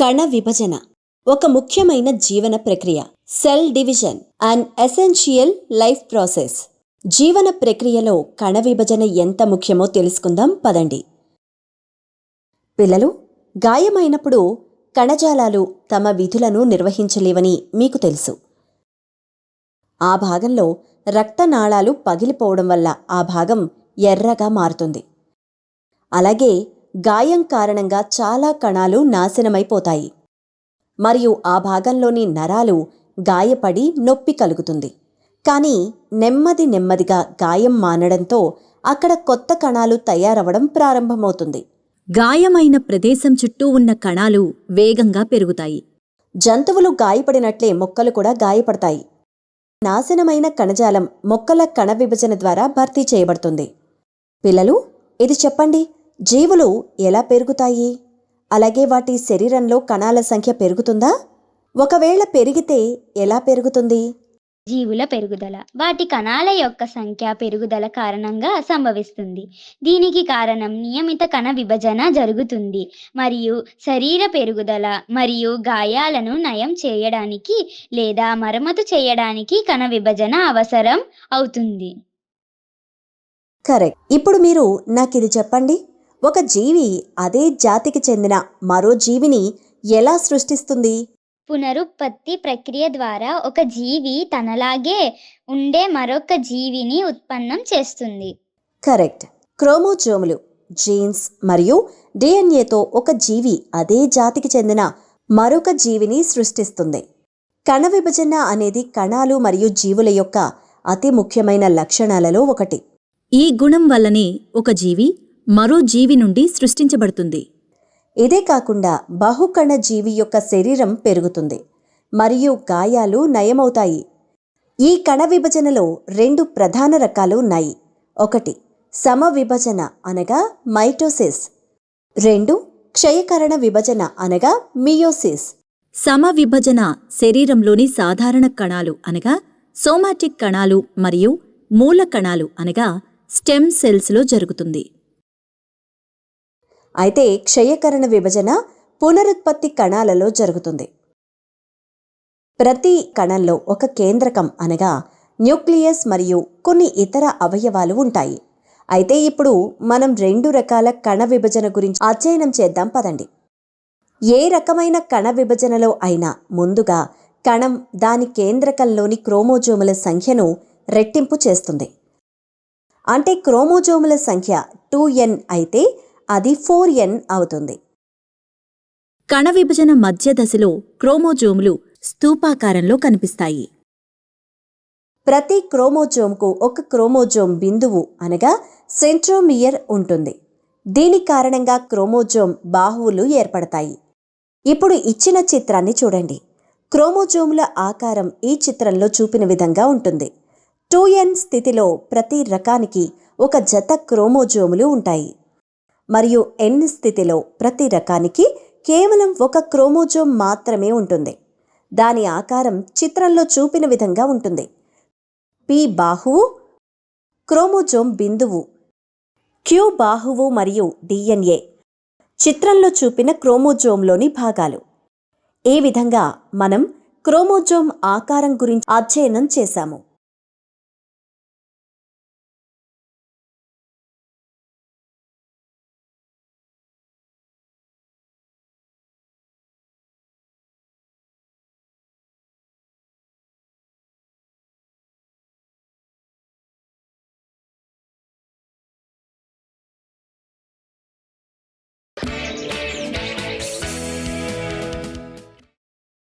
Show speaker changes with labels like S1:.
S1: కణ విభజన. ఒక ముఖ్యమైన జీవన ప్రక్రియ. Cell division and essential life process. జీవన ప్రక్రియలో కణ విభజన ఎంత ముఖ్యమో తెలుసుకుందాం పదండి. పిల్లలు గాయమైనప్పుడు కణజాలాలు తమ విధులను నిర్వహించలేవని మీకు తెలుసు. ఆ భాగంలో రక్తనాళాలు పగిలిపోవడం వల్ల ఆ భాగం ఎర్రగా మారుతుంది. అలాగే గాయం కారణంగా చాలా కణాలు నాశనమైపోతాయి. మరియు ఆ భాగంలోని నరాలు గాయపడి నొప్పి కలుగుతుంది. కానీ నెమ్మది నెమ్మదిగా గాయం మానడంతో అక్కడ కొత్త కణాలు తయారవడం ప్రారంభమవుతుంది.
S2: గాయమైన ప్రదేశం చుట్టూ ఉన్న కణాలు వేగంగా పెరుగుతాయి.
S1: జంతువులు గాయపడినట్లే మొక్కలు కూడా గాయపడతాయి. నాశనమైన కణజాలం మొక్కల కణ విభజన ద్వారా భర్తీ చేయబడుతుంది. పిల్లలు ఇది చెప్పండి జీవులు ఎలా పెరుగుతాయి? అలాగే వాటి శరీరంలో కణాల సంఖ్య పెరుగుతుందా? ఒకవేళ పెరిగితే ఎలా పెరుగుతుంది?
S3: జీవుల పెరుగుదల. వాటి కణాల యొక్క సంఖ్య పెరుగుదల కారణంగా సంభవిస్తుంది. దీనికి కారణం నియమిత కణ విభజన జరుగుతుంది. మరియు శరీర పెరుగుదల మరియు గాయాలను నయం చేయడానికి లేదా మరమ్మతు చేయడానికి కణ విభజన అవసరం అవుతుంది.
S1: కరెక్ట్. ఇప్పుడు మీరు నాకిది చెప్పండి. ఒక జీవి అదే జాతికి చెందిన మరో జీవిని ఎలా సృష్టిస్తుంది?
S3: పునరుత్పత్తి ప్రక్రియ ద్వారా ఒక జీవి తనలాగే ఉండే మరొక జీవిని ఉత్పన్నం చేస్తుంది.
S1: కరెక్ట్. క్రోమోజోములు జీన్స్ మరియు డిఎన్ఏతో ఒక జీవి అదే జాతికి చెందిన మరొక జీవిని సృష్టిస్తుంది. కణ విభజన అనేది కణాలు మరియు జీవుల యొక్క అతి ముఖ్యమైన లక్షణాలలో ఒకటి.
S2: ఈ గుణం వల్లనే ఒక జీవి మరో జీవి నుండి సృష్టించబడుతుంది.
S1: ఇదే కాకుండా బహుకణ జీవి యొక్క శరీరం పెరుగుతుంది. మరియు గాయాలు నయమవుతాయి. ఈ కణ విభజనలో రెండు ప్రధాన రకాలు ఉన్నాయి. ఒకటి సమవిభజన అనగా మైటోసిస్. రెండు క్షయకరణ విభజన అనగా మియోసిస్.
S2: సమవిభజన శరీరంలోని సాధారణ కణాలు అనగా సోమాటిక్ కణాలు మరియు మూల కణాలు అనగా స్టెమ్ సెల్స్లో జరుగుతుంది.
S1: అయితే క్షయకరణ విభజన పునరుత్పత్తి కణాలలో జరుగుతుంది. ప్రతి కణంలో ఒక కేంద్రకం అనగా న్యూక్లియస్ మరియు కొన్ని ఇతర అవయవాలు ఉంటాయి. అయితే ఇప్పుడు మనం రెండు రకాల కణ విభజన గురించి అధ్యయనం చేద్దాం పదండి. ఏ రకమైన కణ విభజనలో అయినా ముందుగా కణం దాని కేంద్రకంలోని క్రోమోజోముల సంఖ్యను రెట్టింపు చేస్తుంది. అంటే క్రోమోజోముల సంఖ్య టూ ఎన్ అయితే అది ఫోర్ ఎన్ అవుతుంది.
S2: కణ విభజన మధ్య దశలో క్రోమోజోములు స్తూపాకారంలో కనిపిస్తాయి.
S1: ప్రతి క్రోమోజోమ్కు ఒక క్రోమోజోమ్ బిందువు అనగా సెంట్రోమియర్ ఉంటుంది. దీని కారణంగా క్రోమోజోమ్ బాహువులు ఏర్పడతాయి. ఇప్పుడు ఇచ్చిన చిత్రాన్ని చూడండి. క్రోమోజోముల ఆకారం ఈ చిత్రంలో చూపిన విధంగా ఉంటుంది. టూ ఎన్ స్థితిలో ప్రతి రకానికి ఒక జత క్రోమోజోములు ఉంటాయి. మరియు ఎన్ స్థితిలో ప్రతి రకానికి కేవలం ఒక క్రోమోజోమ్ మాత్రమే ఉంటుంది. దాని ఆకారం చిత్రంలో చూపిన విధంగా ఉంటుంది. పి బాహువు క్రోమోజోమ్ బిందువు క్యూ బాహువు మరియు డిఎన్ఏ చిత్రంలో చూపిన క్రోమోజోమ్లోని భాగాలు. ఈ విధంగా మనం క్రోమోజోమ్ ఆకారం గురించి అధ్యయనం చేశాము?